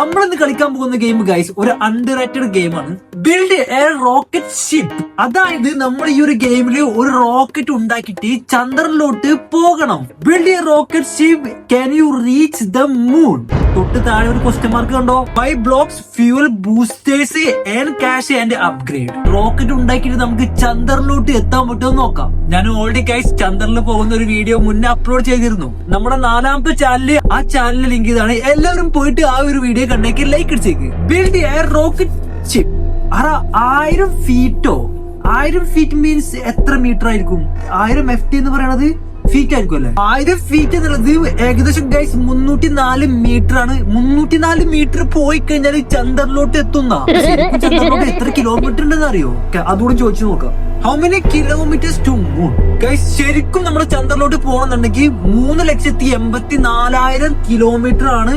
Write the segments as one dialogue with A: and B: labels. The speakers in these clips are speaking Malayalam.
A: നമ്മളിന്ന് കളിക്കാൻ പോകുന്ന ഗെയിം ഗൈസ് ഒരു അണ്ടർ റേറ്റഡ് ഗെയിമാണ് ബിൽഡ് എ റോക്കറ്റ് ഷിപ്പ് അതായത് നമ്മൾ ഈ ഒരു ഗെയിമിൽ ഒരു റോക്കറ്റ് ഉണ്ടാക്കിയിട്ട് ചന്ദ്രനിലോട്ട് പോകണം. Build a rocket ship can you reach the moon തൊട്ട് താഴെ ഒരു ക്വസ്റ്റ്യൻ മാർക്ക് കണ്ടോ? Buy blocks fuel boosters and cash and upgrade rocket ഉണ്ടാക്കിയിട്ട് നമുക്ക് ചന്ദ്രനിലോട്ട് എത്താൻ പറ്റുമോ നോക്കാം. ഞാൻ ഓൾറെഡി കൈസ് ചന്ദ്രനിൽ പോകുന്ന ഒരു വീഡിയോ മുന്നേ അപ്ലോഡ് ചെയ്തിരുന്നു. നമ്മുടെ നാലാമത്തെ ചാനൽ ആ ചാനലിൽ ലിങ്ക് ഇതാണ്. എല്ലാവരും പോയിട്ട് ആ ഒരു വീഡിയോ കണ്ടേക്ക് ലൈക്ക് അടിച്ചേക്ക്. ബിൽഡ് എയർ റോക്കറ്റ് ഷിപ്പ് അറ ആയിരം ഫീറ്റോ ആയിരം ഫീറ്റ് മീൻസ് എത്ര മീറ്റർ ആയിരിക്കും? ആയിരം എഫ് ടി എന്ന് പറയണത്? ഫീറ്റ് ആയിരിക്കും അല്ലെ ആയിരം ഫീറ്റ് എന്നുള്ളത് ഏകദേശം ഗൈസ് മുന്നൂറ്റി നാല് മീറ്റർ ആണ്. മുന്നൂറ്റി നാല് മീറ്റർ പോയി കഴിഞ്ഞാൽ ചന്ദ്രനിലോട്ട് എത്തുന്ന? ചന്ദ്രനിലോട്ട് എത്ര കിലോമീറ്റർ ഉണ്ടെന്ന് അറിയോ? അതുകൂടെ ചോദിച്ചു നോക്കാം. How many kilometres to moon guys ശരിക്കും നമ്മുടെ ചന്ദ്രനിലോട്ട് പോകണമെന്നുണ്ടെങ്കിൽ മൂന്ന് ലക്ഷത്തി എൺപത്തി നാലായിരം കിലോമീറ്റർ ആണ്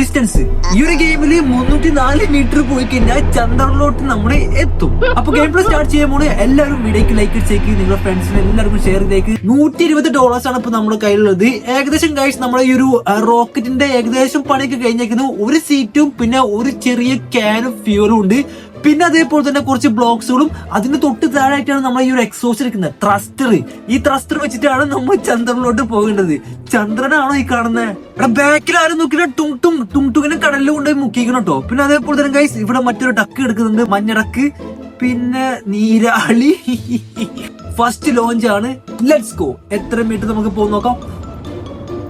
A: ഡിസ്റ്റൻസ് ഈ ഒരു ഗെയിമിൽ മുന്നൂറ്റി നാല് മീറ്റർ പോയി കഴിഞ്ഞാൽ ചന്ദ്രനിലോട്ട് നമ്മൾ എത്തും. അപ്പൊ ഗെയിം പ്ലേ സ്റ്റാർട്ട് ചെയ്യുമ്പോൾ എല്ലാവരും വീഡിയോക്ക് ലൈക്ക് ചെയ്ക്ക് നിങ്ങളുടെ ഫ്രണ്ട്സിന് എല്ലാവർക്കും ഷെയർ ചെയ്തേക്ക്. നൂറ്റി ഇരുപത് ഡോളേഴ്സ് ആണ് ഇപ്പൊ നമ്മുടെ കയ്യിലുള്ളത്. ഏകദേശം കഴിച്ച് നമ്മുടെ ഈ ഒരു റോക്കറ്റിന്റെ ഏകദേശം പണിയൊക്കെ കഴിഞ്ഞേക്കുന്നു. ഒരു സീറ്റും പിന്നെ ഒരു ചെറിയ ക്യാനും ഫ്യൂലും ഉണ്ട്. പിന്നെ അതേപോലെ തന്നെ കുറച്ച് ബ്ലോക്സുകളും അതിന് തൊട്ട് താഴായിട്ടാണ് നമ്മൾ ഈ ഒരു എക്സോസ് ഇരിക്കുന്നത് ത്രസ്റ്റർ ഈ ത്രസ്റ്റർ വെച്ചിട്ടാണ് നമ്മൾ ചന്ദ്രനിലോട്ട് പോകേണ്ടത്. ചന്ദ്രനാണോ ഈ കാണുന്നത് ഇവിടെ ബാക്കിൽ ആരും നോക്കില്ല ടും ടും ടും ടുങ്ങിനെ കടലിൽ കൊണ്ടുപോയി മുക്കിക്കണം കേട്ടോ. പിന്നെ അതേപോലെ തന്നെ ഗൈസ് ഇവിടെ മറ്റൊരു ടക്ക് എടുക്കുന്നുണ്ട്. മഞ്ഞടക്ക്. പിന്നെ നീരാളി. ഫസ്റ്റ് ലോഞ്ച് ആണ്. ലെറ്റ്സ് ഗോ എത്ര മീറ്റർ നമുക്ക് പോകാം നോക്കാം.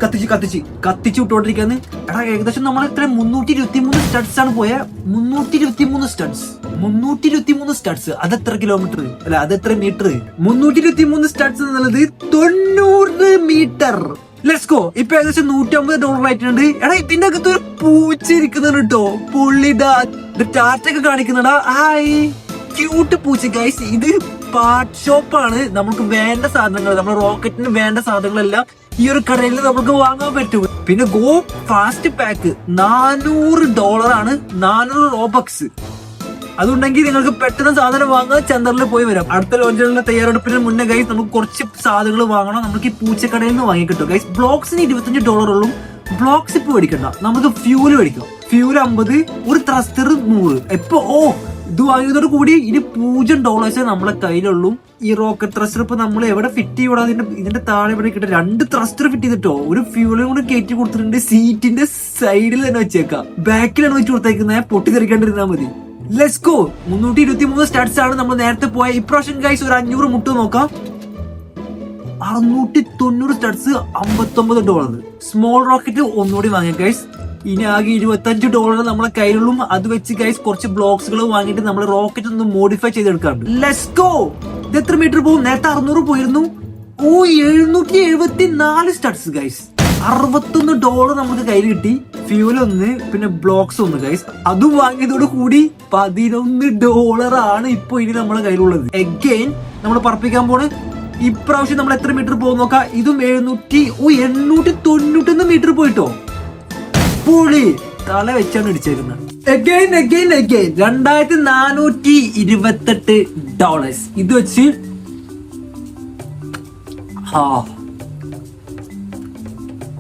A: കത്തിച്ച് കത്തിച്ച് കത്തിച്ച് വിട്ടോണ്ടിരിക്കാന്ന് എടാ ഏകദേശം നമ്മൾ എത്ര? മുന്നൂറ്റി ഇരുപത്തി മൂന്ന് സ്റ്റഡ്സ് ആണ് പോയ. മുന്നൂറ്റി ഇരുപത്തി മൂന്ന് സ്റ്റഡ്സ് മുന്നൂറ്റി ഇരുപത്തി മൂന്ന് സ്റ്റഡ്സ് അത് എത്ര കിലോമീറ്റർ അല്ല അത് എത്ര മീറ്റർ മുന്നൂറ്റി ഇരുപത്തി മൂന്ന് സ്റ്റഡ്സ് എന്നുള്ളത് തൊണ്ണൂറ് മീറ്റർ ഗോ ഇപ്പൊ ഏകദേശം നൂറ്റമ്പത് ഡോളർ ആയിട്ടുണ്ട്. എടാ ഇതിന്റെ അകത്ത് ഒരു പൂച്ച ഇരിക്കുന്നുണ്ട് കേട്ടോ പുള്ളിടാ ടാറ്റൊക്കെ കാണിക്കുന്നുടാ ഹായ്. ക്യൂട്ട് പൂച്ച ഗൈസ് ഇത് പാർട്ട് ഷോപ്പാണ് നമുക്ക് വേണ്ട സാധനങ്ങൾ നമ്മുടെ റോക്കറ്റിന് വേണ്ട സാധനങ്ങളെല്ലാം ഈ ഒരു കടയിൽ നമുക്ക് വാങ്ങാൻ പറ്റും. പിന്നെ ഗോ ഫാസ്റ്റ് പാക്ക് നാനൂറ് ആണ് നാനൂറ് റോബക്സ്. അതുണ്ടെങ്കിൽ നിങ്ങൾക്ക് പെട്ടെന്ന് സാധനം വാങ്ങാൻ ചന്ദ്രനിൽ പോയി വരാം. അടുത്ത ലോഞ്ചിലുള്ള തയ്യാറെടുപ്പിന് മുന്നേ ഗൈസ് നമുക്ക് കുറച്ച് സാധനങ്ങൾ വാങ്ങണം. നമുക്ക് ഈ പൂച്ചക്കടയിൽ നിന്ന് വാങ്ങി കിട്ടും ഗൈസ് ബ്ലോക്സിന് ഇരുപത്തഞ്ച് ഡോളർ ഉള്ളൂ. ബ്ലോക്സ് ഇപ്പൊ മേടിക്കണ്ട. നമുക്ക് ഫ്യൂൽ മേടിക്കാം. ഫ്യൂൽ അമ്പത് ഒരു ത്രസ്റ്റർ നൂറ്. എപ്പോ ഓ ഇത് വാങ്ങിയതോട് കൂടി ഇനി പൂജ്യം ഡോളേഴ്സേ നമ്മളെ കയ്യിലുള്ളൂ. ഈ റോക്കറ്റ് ത്രസ്റ്റർ ഇപ്പൊ നമ്മൾ എവിടെ ഫിറ്റ് ചെയ്യൂടാ? ഇതിന്റെ ഇതിന്റെ താഴെ ഇവിടെ കിട്ടും രണ്ട് ത്രസ്റ്റർ ഫിറ്റ് ചെയ്തിട്ടോ? ഒരു ഫ്യൂലും കൂടെ കയറ്റി കൊടുത്തിട്ടുണ്ട്. സീറ്റിന്റെ സൈഡിൽ തന്നെ വെച്ചേക്കാം. ബാക്കിലാണ് വെച്ച് കൊടുത്തേക്കുന്നത് പൊട്ടിത്തെറിക്കാണ്ടിരുന്നാ മതി. ലെറ്റ്സ് ഗോ മുന്നൂറ്റി ഇരുപത്തി മൂന്ന് സ്റ്റാർട്സ് ആണ് നമ്മൾ നേരത്തെ പോയ. ഇപ്രാവശ്യം ഗൈസ് ഒരു അഞ്ഞൂറ് മുട്ട് നോക്കാം. അറുന്നൂറ്റി തൊണ്ണൂറ് സ്റ്റാർട്സ് അമ്പത്തൊമ്പത് ഡോളർ സ്മോൾ റോക്കറ്റ് ഒന്നുകൂടി വാങ്ങിയ ഗൈസ് ഇനി ആകെ ഇരുപത്തഞ്ച് ഡോളർ നമ്മളെ കയ്യിലുള്ളൂ. അത് വെച്ച് ഗൈസ് കുറച്ച് ബ്ലോക്സുകൾ വാങ്ങിയിട്ട് നമ്മൾ റോക്കറ്റ് ഒന്ന് മോഡിഫൈ ചെയ്തെടുക്കാറുണ്ട്. ലെറ്റ്സ് ഗോ ഇത് എത്ര മീറ്റർ പോകും നേരത്തെ അറുന്നൂറ് പോയിരുന്നു. ഓ എഴുന്നൂറ്റി എഴുപത്തി നാല് സ്റ്റഡ്സ് ഗൈസ് അറുപത്തൊന്ന് ഡോളർ നമുക്ക് കയ്യിൽ കിട്ടി. ഫ്യൂൽ ഒന്ന് പിന്നെ ബ്ലോക്സ് ഒന്ന് ഗൈസ് അതും വാങ്ങിയതോട് കൂടി പതിനൊന്ന് ഡോളർ ആണ് ഇപ്പൊ ഇനി നമ്മളെ കയ്യിലുള്ളത്. എഗെയിൻ നമ്മൾ പറപ്പിക്കാൻ പോണ്. ഇപ്രാവശ്യം നമ്മൾ എത്ര മീറ്റർ പോകും നോക്കാം. ഇതും എഴുന്നൂറ്റി ഓ എണ്ണൂറ്റി തൊണ്ണൂറ്റൊന്ന് മീറ്റർ പോയിട്ടോ. പുളി. തല വെച്ചാണ് ഇടിച്ചേക്കുന്നത്. അഗൈൻ അഗൈൻ അഗൈൻ രണ്ടായിരത്തി നാനൂറ്റി ഇരുപത്തെട്ട് ഡോളേഴ്സ് ഇത് വെച്ച്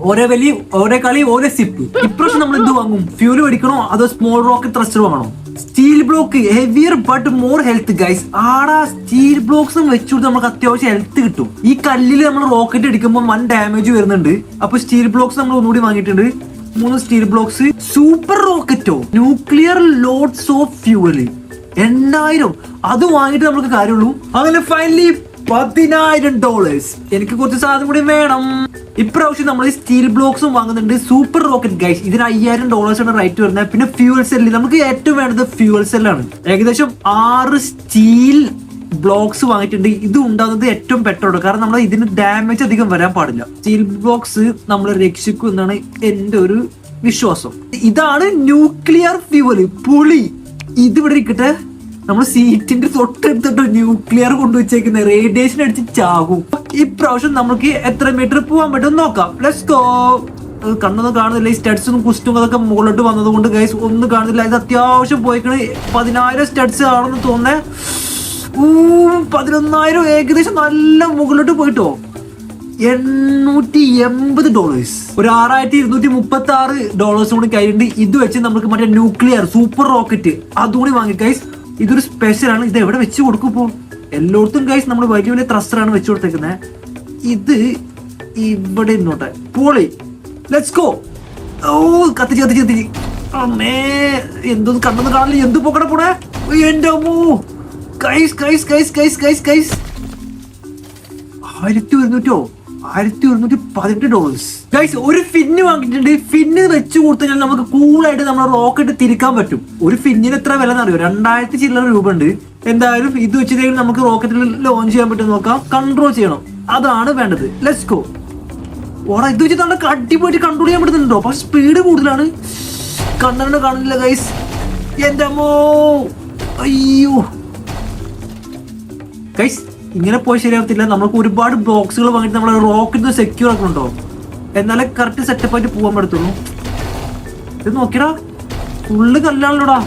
A: ഓരോ വലി ഓരോ കളി ഓരോ സിപ്പ് ഇപ്രാവശ്യം നമ്മൾ എന്ത് വാങ്ങും? ഫ്യൂൽ മേടിക്കണോ അതോ small rock thruster വാങ്ങണോ? Steel block heavier but more health guys ആടാ സ്റ്റീൽ ബ്ലോക്സ് വെച്ചുകൊണ്ട് നമുക്ക് അത്യാവശ്യം ഹെൽത്ത് കിട്ടും. ഈ കല്ലിൽ നമ്മൾ റോക്കറ്റ് അടിക്കുമ്പോൾ വൺ ഡാമേജ് വരുന്നുണ്ട്. അപ്പൊ സ്റ്റീൽ ബ്ലോക്സ് നമ്മൾ ഒന്നുകൂടി വാങ്ങിയിട്ടുണ്ട്. മൂന്ന് സ്റ്റീൽ ബ്ലോക്സ് സൂപ്പർ റോക്കറ്റോ ന്യൂക്ലിയർ ലോഡ്സ് ഓഫ് ഫ്യൂവൽ എണ്ണായിരം അത് വാങ്ങിയിട്ട് നമുക്ക് കാര്യമുള്ളൂ. അങ്ങനെ ഫൈനലി പതിനായിരം ഡോളേഴ്സ് എനിക്ക് കുറച്ച് സാധനം കൂടി വേണം. ഇപ്രാവശ്യം നമ്മൾ സ്റ്റീൽ ബ്ലോക്സും വാങ്ങുന്നുണ്ട്. സൂപ്പർ റോക്കറ്റ് ഗൈസ് ഇതിന് അയ്യായിരം ഡോളേഴ്സ് ആണ് റേറ്റ് വരുന്നത്. പിന്നെ ഫ്യൂവൽ സെല്ല് നമുക്ക് ഏറ്റവും വേണ്ടത് ഫ്യൂവൽ സെല്ലാണ് ഏകദേശം ആറ് സ്റ്റീൽ ബ്ലോക്സ് വാങ്ങിയിട്ടുണ്ട്. ഇത് ഉണ്ടാകുന്നത് ഏറ്റവും ബെറ്റർ കാരണം നമ്മൾ ഇതിന് ഡാമേജ് അധികം വരാൻ പാടില്ല. സ്റ്റീൽ ബ്ലോക്സ് നമ്മൾ രക്ഷിക്കും എന്നാണ് എന്റെ ഒരു വിശ്വാസം. ഇതാണ് ന്യൂക്ലിയർ ഫ്യൂവൽ പുളി. ഇതിവിടെ ഇരിക്കട്ടെ. നമ്മൾ സീറ്റിന്റെ തൊട്ടടുത്തിട്ട് ന്യൂക്ലിയർ കൊണ്ടുവച്ചേക്കുന്ന റേഡിയേഷൻ അടിച്ച് ചാകും. ഇപ്രാവശ്യം നമുക്ക് എത്ര മീറ്റർ പോകാൻ പറ്റും നോക്കാം. ലെറ്റ്സ് ഗോ കണ്ണൊന്നും കാണുന്നില്ല. ഈ സ്റ്റഡ്സും കുസ്റ്റും അതൊക്കെ മുകളിലോട്ട് വന്നതുകൊണ്ട് ഗൈസ് ഒന്നും കാണുന്നില്ല. ഇത് അത്യാവശ്യം പോയിക്കണ്. പതിനായിരം സ്റ്റഡ്സ് ആണെന്ന് തോന്നേ ഊ പതിനൊന്നായിരം ഏകദേശം നല്ല മുകളിലോട്ട് പോയിട്ടോ. എണ്ണൂറ്റി എൺപത് ഡോളേഴ്സ് ഒരു ആറായിരത്തി ഇരുന്നൂറ്റി മുപ്പത്തി ആറ് ഡോളേഴ്സ് കൂടി കഴിഞ്ഞിട്ട് ഇത് വെച്ച് നമുക്ക് മറ്റേ ന്യൂക്ലിയർ സൂപ്പർ റോക്കറ്റ് അതുകൂടി വാങ്ങി കൈസ് ഇതൊരു സ്പെഷ്യൽ ആണ്. ഇത് എവിടെ വെച്ച് കൊടുക്കും ഇപ്പോ? എല്ലായിടത്തും കൈസ് നമ്മൾ വലിയ വലിയ ത്രസ്റ്ററാണ് വെച്ച് കൊടുത്തേക്കുന്നത് ഇത് ഇവിടെ ഇന്നോട്ടെ പോളി ലെറ്റ്സ് ഗോ ഓ കത്തിച്ച് കത്തിച്ച് കത്തിച്ച്. അമ്മേ എന്തോന്ന് കണ്ടെന്ന് കാണില്ല എന്ത് പോക്കട പോണേ? എന്റെ അമ്മോ. Guys guys guys guys guys guys ആയിരത്തി ഒരുന്നൂറ്റോ ആയിരത്തി ഒരുന്നൂറ്റി പതിനെട്ട് ഡോളേഴ്സ് ഗൈസ് ഒരു ഫിന്ന് വാങ്ങിയിട്ടുണ്ട്. ഫിന്ന് വെച്ച് കൊടുത്തു നമുക്ക് കൂളായിട്ട് നമ്മൾ റോക്കറ്റ് തിരിക്കാൻ പറ്റും. ഒരു ഫിന്നിന് എത്ര വില എന്നറിയോ രണ്ടായിരത്തി ചില്ലറ രൂപ ഉണ്ട് എന്തായാലും ഇത് വെച്ചിട്ട് നമുക്ക് റോക്കറ്റിൽ ലോഞ്ച് ചെയ്യാൻ പറ്റും നോക്കാം. കൺട്രോൾ ചെയ്യണം. അതാണ് വേണ്ടത്. ലെറ്റ്സ് ഗോ ഓടാ ഇത് വെച്ചിട്ട് നമ്മുടെ അടിപൊളി കൺട്രോൾ ചെയ്യാൻ പറ്റുന്നുണ്ടോ? പക്ഷെ സ്പീഡ് കൂടുതലാണ്. കണ്ണനെ കാണുന്നില്ല ഗൈസ് എന്റെ അമ്മോ. അയ്യോ. ഗൈസ് ഇങ്ങനെ പോയി ശരിയാവത്തില്ല. നമുക്ക് ഒരുപാട് ബോക്സുകൾ വാങ്ങിയിട്ട് നമ്മളെ റോക്കറ്റ് സെക്യൂർ ആക്കണുണ്ടോ? എന്നാലേ കറക്റ്റ് സെറ്റപ്പ് ആയിട്ട് പോകാൻ പറ്റത്തുള്ളൂ. ഇത് നോക്കിയടാ ഫുള്ള് കല്ലാണല്ലോടാ.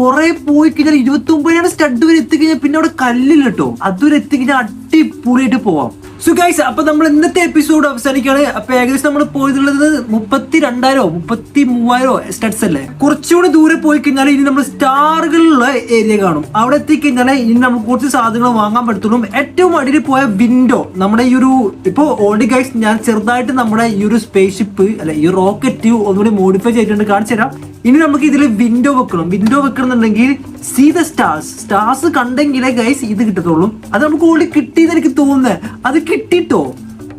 A: കൊറേ പോയി കഴിഞ്ഞാൽ ഇരുപത്തി ഒമ്പതിനാണ് സ്റ്റഡ് വരെ എത്തിക്കഴിഞ്ഞാൽ പിന്നെ അവിടെ കല്ലില്ല കേട്ടോ അതുവരെ എത്തിക്കഴിഞ്ഞാൽ അടിപൊളിയായിട്ട് പോവാം. സോ ഗൈസ് അപ്പൊ നമ്മൾ ഇന്നത്തെ എപ്പിസോഡ് അവസാനിക്കുകയാണ്. അപ്പൊ ഏകദേശം നമ്മൾ പോയിട്ടുള്ളത് മുപ്പത്തി രണ്ടായിരോ മുപ്പത്തി മൂവായിരോ സ്റ്റഡ്സ് അല്ലേ? കുറച്ചുകൂടി ദൂരെ പോയി കഴിഞ്ഞാൽ ഇനി നമ്മൾ സ്റ്റാറുകളിലുള്ള ഏരിയ കാണും. അവിടെ എത്തി കഴിഞ്ഞാൽ ഇനി നമുക്ക് കുറച്ച് സാധനങ്ങൾ വാങ്ങാൻ പറ്റത്തുള്ളൂ. ഏറ്റവും അടിയിൽ പോയ വിൻഡോ നമ്മുടെ ഈ ഒരു ഇപ്പൊ ഓൾഡ് ഗൈസ് ഞാൻ ചെറുതായിട്ട് നമ്മുടെ ഈ ഒരു സ്പേസ് ഷിപ്പ് അല്ലെ ഈ റോക്കറ്റ് ഒന്നുകൂടി മോഡിഫൈ ചെയ്തിട്ടുണ്ട്. കാണിച്ചു തരാം ഇനി നമുക്ക് ഇതിൽ വിൻഡോ വെക്കണം. വിൻഡോ വെക്കണമെന്നുണ്ടെങ്കിൽ സീ ദ സ്റ്റാർസ് സ്റ്റാർസ് കണ്ടെങ്കിലേ ഗൈസ് ഇത് കിട്ടത്തുള്ളൂ. അത് നമുക്ക് ഓൾറെഡി കിട്ടിയെന്ന് എനിക്ക് തോന്നുന്നത് അത് കിട്ടിട്ടോ?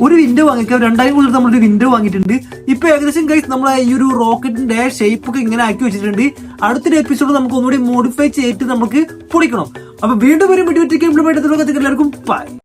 A: ഒരു വിൻഡോ വാങ്ങിക്കാം. രണ്ടായിരം കൂടുതൽ നമ്മളൊരു വിൻഡോ വാങ്ങിയിട്ടുണ്ട്. ഇപ്പൊ ഏകദേശം ഗൈസ് നമ്മൾ ഈ ഒരു റോക്കറ്റിന്റെ ഷേപ്പ് ഒക്കെ ഇങ്ങനെ ആക്കി വെച്ചിട്ടുണ്ട്. അടുത്തൊരു എപ്പിസോഡ് നമുക്ക് ഒന്നുകൂടി മോഡിഫൈ ചെയ്തിട്ട് നമുക്ക് പൊളിക്കണം. അപ്പൊ വീണ്ടും ഒരു വീഡിയോ എല്ലാവർക്കും ബൈ